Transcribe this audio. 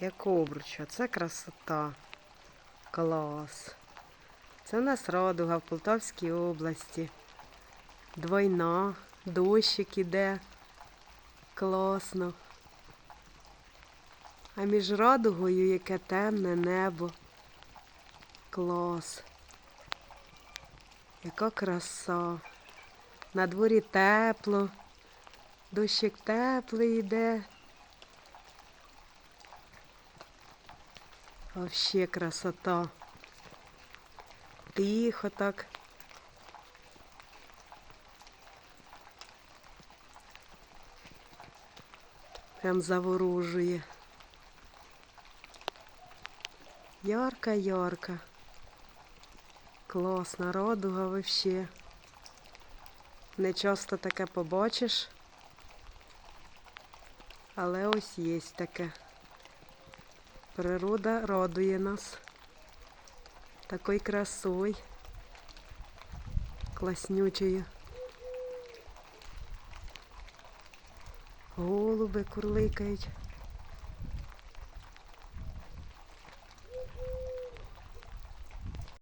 як обруч, це красота. Клас. Це у нас радуга в Полтавській області. Двойна, дощик іде. Класно. А між радугою яке темне небо. Клас. Яка краса. На дворі тепло. Дощик теплий йде. Вообще красота. Тихо так. Прям заворожує. Ярко-ярко. Класна радуга вообще. Не часто таке побачиш. Але ось є таке. Природа радує нас. Такою красою. Класнючою. Голуби курликають.